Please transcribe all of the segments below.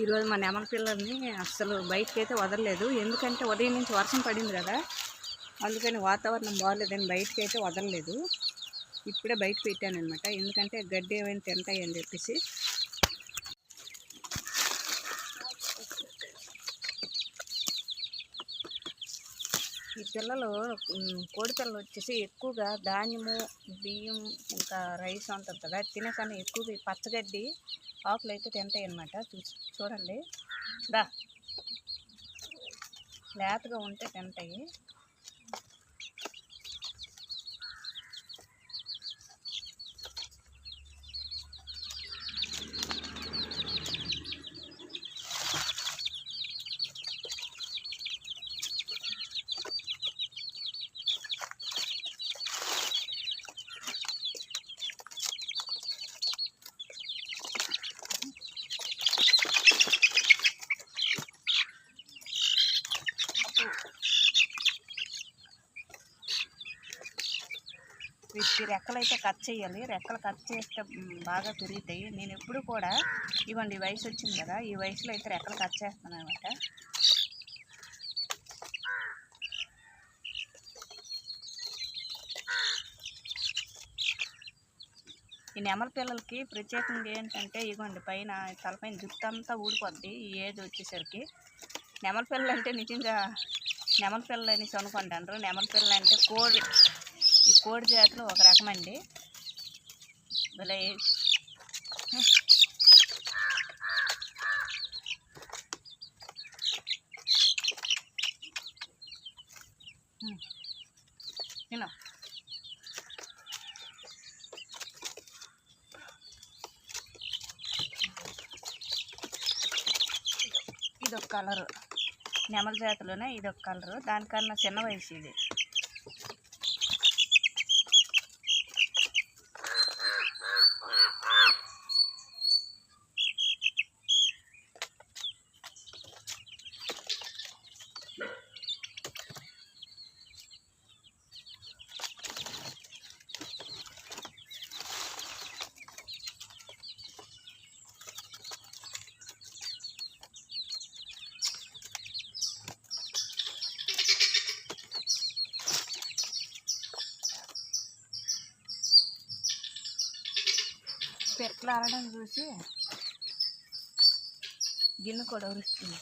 ఈరోజు మా నెమల పిల్లల్ని అస్సలు బయటకి అయితే వదలలేదు. ఎందుకంటే ఉదయం నుంచి వర్షం పడింది కదా. అందుకని వాతావరణం బాగాలేదని బయటకి అయితే వదలలేదు. ఇప్పుడే బయట పెట్టాను అనమాట ఎందుకంటే గడ్డి ఏమైనా తింటాయి అని చెప్పేసి ఈ పిల్లలు కోడి పిల్లలు వచ్చేసి ఎక్కువగా ధాన్యము బియ్యం ఇంకా రైస్ ఉంటుంది కదా అది తినకన్నా ఎక్కువగా పచ్చగడ్డి ఆకులు అయితే తింటాయి అన్నమాట. చూసి చూడండి. దా. లేతగా ఉంటే తింటాయి. వీటికి రెక్కలు అయితే కట్ చేయాలి. రెక్కలు కట్ చేస్తే బాగా పెరుగుతాయి. నేను ఎప్పుడు కూడా ఇవ్వండి ఈ వయసు వచ్చింది కదా ఈ వయసులో అయితే రెక్కలు కట్ చేస్తాను అనమాట ఈ నెమల పిల్లలకి ప్రత్యేకంగా ఏంటంటే ఇగోండి పైన తలపైన జుట్టు అంతా ఊడిపోద్ది. ఈ ఏజ్ వచ్చేసరికి నెమల పిల్లలు అంటే నిజంగా నెమల పిల్లలు అనేసి అనుకుంటారు నెమల పిల్లలు అంటే కోడి ఈ కోడి జాతులు ఒక రకం అండి భలే. తిను. ఇది ఒక కలరు. నెమల జాతిలోనే ఇది ఒక కలరు. దానికన్నా చిన్న వయసు ఇది. పెరట్లు ఆడడం చూసి గిన్నె కూడా ఉరుస్తుంది.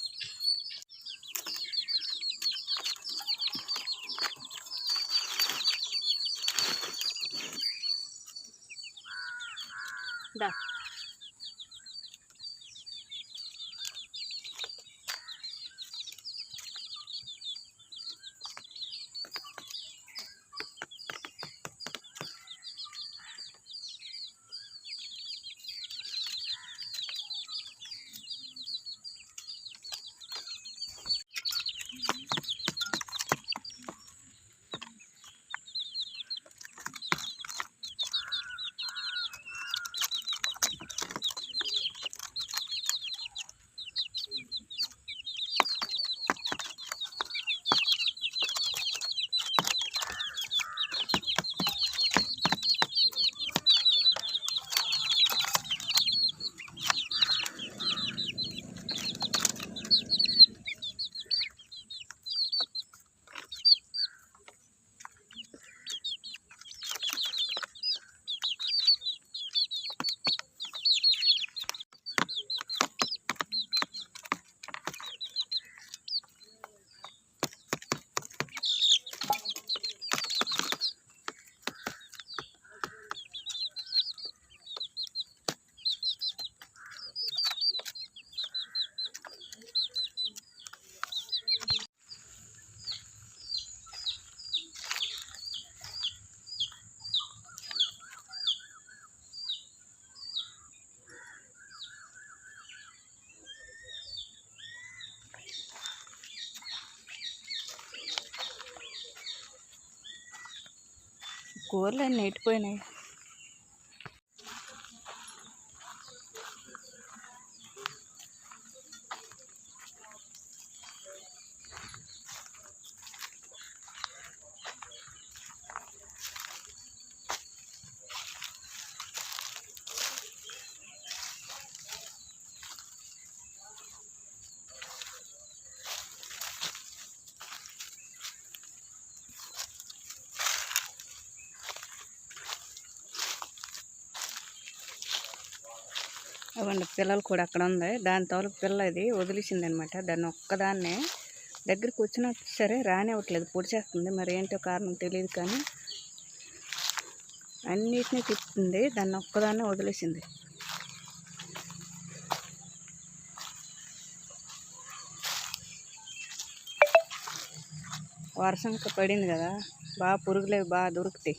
దా. కూరలు అన్నీ ఎట్టిపోయినాయి? అవ్వండి పిల్లలు కూడా అక్కడ ఉంది. దాని తోలు పిల్ల ఇది వదిలేసింది అనమాట దాన్ని ఒక్కదాన్నే దగ్గరికి వచ్చినా సరే రానివ్వట్లేదు. పొడిచేస్తుంది. మరి ఏంటో కారణం తెలియదు కానీ అన్నిటినీ తిప్పుతుంది. దాన్ని ఒక్కదాన్నే వదిలేసింది. వర్షం పడింది కదా. బాగా పురుగులేవి బాగా దొరుకుతాయి.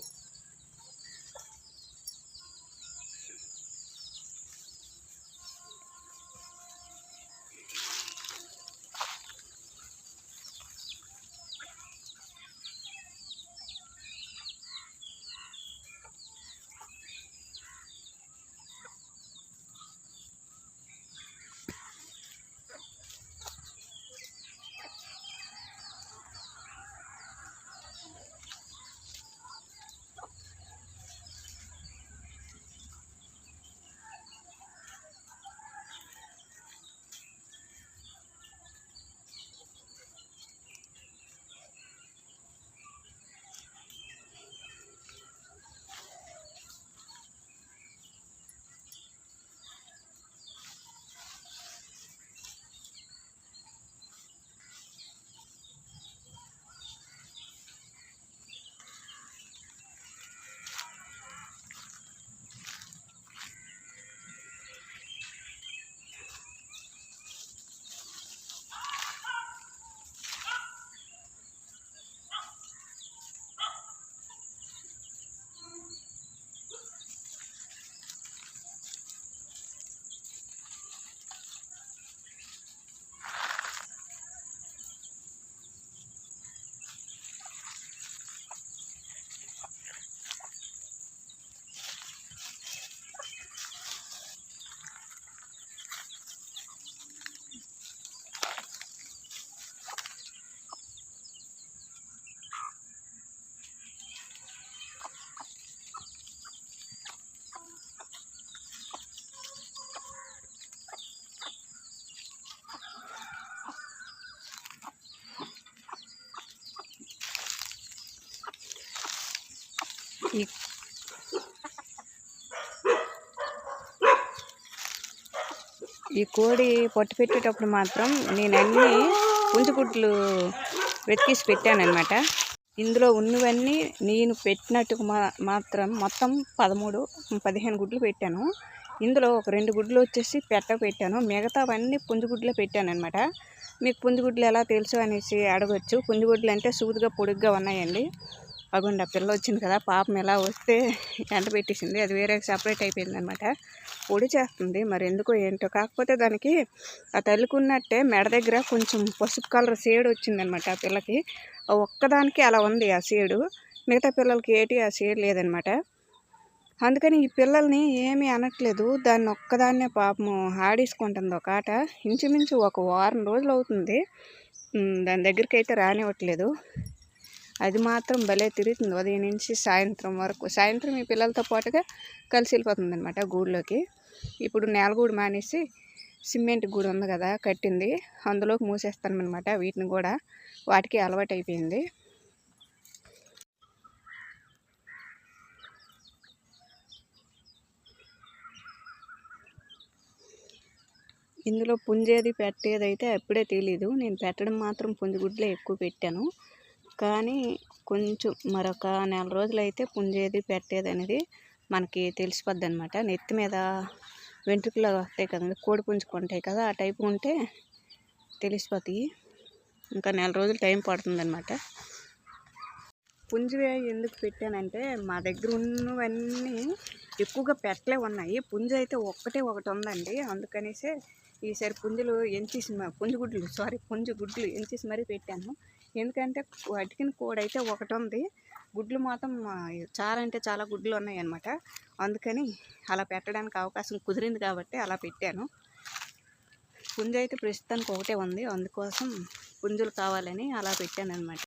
ఈ ఈ కోడి పొట్టు పెట్టేటప్పుడు మాత్రం నేను అన్ని పుంజుగుడ్లు వెతికేసి పెట్టానమాట ఇందులో ఉన్నవన్నీ నేను పెట్టినట్టుకు మా మాత్రం మొత్తం పదమూడు పదిహేను గుడ్లు పెట్టాను. ఇందులో ఒక రెండు గుడ్లు వచ్చేసి పెట్ట పెట్టాను. మిగతావన్నీ పుంజుగుడ్లే పెట్టానమాట మీకు పుంజుగుడ్లు ఎలా తెలుసు అనేసి అడగచ్చు. పుంజుగుడ్లు అంటే సూదిగా పొడుగ్గా ఉన్నాయండి. అగుండి ఆ పిల్ల వచ్చింది కదా పాపం ఎలా వస్తే ఎంట పెట్టేసింది అది వేరే సపరేట్ అయిపోయింది అనమాట పొడి చేస్తుంది మరి ఎందుకో ఏంటో. కాకపోతే దానికి ఆ తల్లికున్నట్టే మెడ దగ్గర కొంచెం పసుపు కలర్ షేడ్ వచ్చిందనమాట ఆ పిల్లకి. ఒక్కదానికి అలా ఉంది ఆ షేడు మిగతా పిల్లలకి ఏటి ఆ షేడ్ లేదనమాట. అందుకని ఈ పిల్లల్ని ఏమీ అనట్లేదు. దాన్ని ఒక్కదాన్నే పాపము ఆడేసుకుంటుంది ఒక ఆట. ఇంచుమించు ఒక వారం రోజులు అవుతుంది. దాని దగ్గరికి అయితే రానివ్వట్లేదు. అది మాత్రం భలే తిరుగుతుంది. ఉదయం నుంచి సాయంత్రం వరకు. సాయంత్రం ఈ పిల్లలతో పాటుగా కలిసి వెళ్ళిపోతుంది అనమాట గూడులోకి. ఇప్పుడు నేలగూడు మానేసి సిమెంట్ గూడు ఉంది కదా కట్టింది. అందులోకి మూసేస్తాను అనమాట వీటిని కూడా. వాటికి అలవాటు అయిపోయింది. ఇందులో పుంజేది పెట్టేది అయితే అప్పుడే తెలీదు. నేను పెట్టడం మాత్రం పుంజుగుడ్లే ఎక్కువ పెట్టాను. కానీ కొంచెం మరొక నెల రోజులు అయితే పుంజేది పెట్టేది అనేది మనకి తెలిసిపోద్ది అనమాట నెత్తి మీద వెంట్రుకలు వస్తాయి కదండి కోడి పుంజుకుంటాయి కదా ఆ టైపు ఉంటే తెలిసిపోతాయి. ఇంకా నెల రోజులు టైం పడుతుంది అనమాట పుంజువే ఎందుకు పెట్టానంటే మా దగ్గర ఉన్నవన్నీ ఎక్కువగా పెట్టలే ఉన్నాయి. పుంజు అయితే ఒక్కటే ఒకటి ఉందండి. అందుకనేసే ఈసారి పుంజులు ఎంచేసి పుంజు గుడ్లు సారీ పుంజు గుడ్లు ఎంచేసి మరీ పెట్టాను. ఎందుకంటే అటికిన కోడైతే ఒకటి ఉంది గుడ్లు మాత్రం చాలా అంటే చాలా గుడ్లు ఉన్నాయి అనమాట అందుకని అలా పెట్టడానికి అవకాశం కుదిరింది కాబట్టి అలా పెట్టాను. పుంజు అయితే ప్రస్తుతానికి ఒకటే ఉంది. అందుకోసం పుంజులు కావాలని అలా పెట్టాను అనమాట